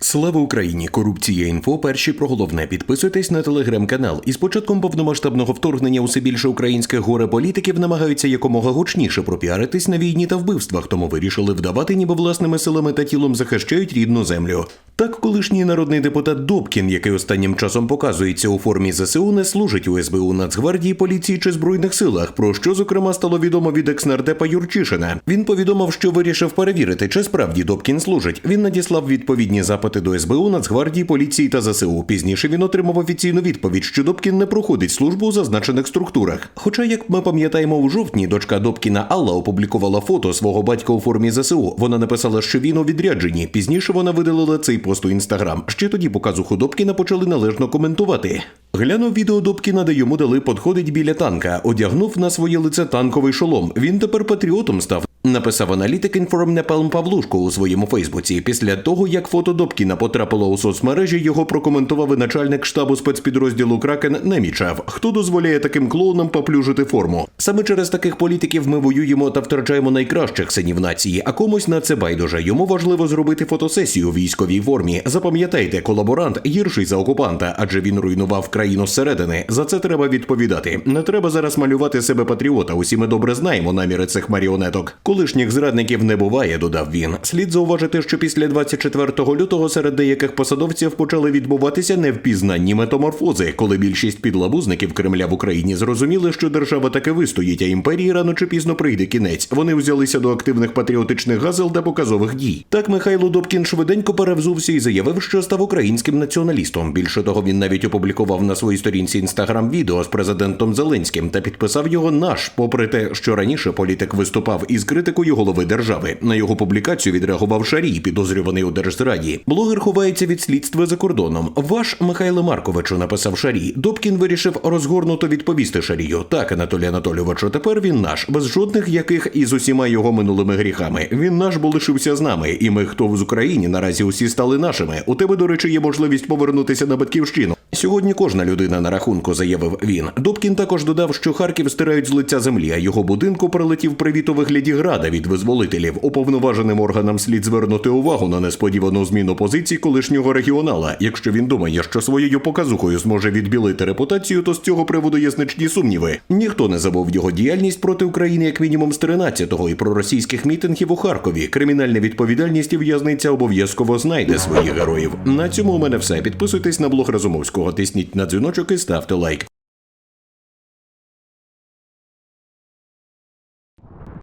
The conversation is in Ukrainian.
Слава Україні! Корупція інфо. Перші про головне. Підписуйтесь на телеграм-канал. Із початком повномасштабного вторгнення усе більше українських горе політиків намагаються якомога гучніше пропіаритись на війні та вбивствах, тому вирішили вдавати, ніби власними силами та тілом захищають рідну землю. Так, колишній народний депутат Добкін, який останнім часом показується у формі ЗСУ, не служить у СБУ, Нацгвардії, поліції чи збройних силах. Про що зокрема стало відомо від екснардепа Юрчишина. Він повідомив, що вирішив перевірити, чи справді Добкін служить. Він надіслав відповідні запити до СБУ, Нацгвардії, поліції та ЗСУ. Пізніше він отримав офіційну відповідь, що Добкін не проходить службу у зазначених структурах. Хоча, як ми пам'ятаємо, у жовтні дочка Добкіна Алла опублікувала фото свого батька у формі ЗСУ. Вона написала, що він у відрядженні. Пізніше вона видалила цей пост у інстаграм. Ще тоді показуху Добкіна почали належно коментувати. Глянув відео Добкіна, де йому дали подходить біля танка, одягнув на своє лице танковий шолом. Він тепер патріотом став. Написав аналітик інформ Непалм Павлушко у своєму Фейсбуці. Після того, як фото Добкіна потрапило у соцмережі, його прокоментував і начальник штабу спецпідрозділу Кракен Немічав. Хто дозволяє таким клоунам поплюжити форму? Саме через таких політиків ми воюємо та втрачаємо найкращих синів нації, а комусь на це байдуже. Йому важливо зробити фотосесію у військовій формі. Запам'ятайте, колаборант гірший за окупанта, адже він руйнував країну зсередини. За це треба відповідати. Не треба зараз малювати себе патріота. Усі ми добре знаємо наміри цих маріонеток. Колишніх зрадників не буває, додав він. Слід зауважити, що після 24 лютого серед деяких посадовців почали відбуватися невпізнанні метаморфози, коли більшість підлабузників Кремля в Україні зрозуміли, що держава таки вистоїть, а імперії рано чи пізно прийде кінець. Вони взялися до активних патріотичних газел та показових дій. Так Михайло Добкін швиденько перевзувся і заявив, що став українським націоналістом. Більше того, він навіть опублікував на своїй сторінці інстаграм відео з президентом Зеленським та підписав його наш, попри те, що раніше політик виступав із критикою голови держави. На його публікацію відреагував Шарій, підозрюваний у держзраді. Блогер ховається від слідства за кордоном. Ваш Михайло Марковичу написав Шарій. Добкін вирішив розгорнуто відповісти Шарію. Так, Анатолій Анатолійовичу, тепер він наш, без жодних яких і з усіма його минулими гріхами. Він наш, бо лишився з нами. І ми, хто в Україні, наразі усі стали нашими. У тебе, до речі, є можливість повернутися на батьківщину. Сьогодні кожна людина на рахунку, заявив він. Добкін також додав, що Харків стирають з лиця землі, а його будинку прилетів привіт у вигляді града від визволителів. Уповноваженим органам слід звернути увагу на несподівану зміну позицій колишнього регіонала. Якщо він думає, що своєю показухою зможе відбілити репутацію, то з цього приводу є значні сумніви. Ніхто не забув його діяльність проти України як мінімум з 13-го і про російських мітингів у Харкові. Кримінальна відповідальність і в'язниця обов'язково знайде своїх героїв. На цьому у мене все. Підписуйтесь на блог Разумовського, тисніть на дзвіночок і ставте лайк.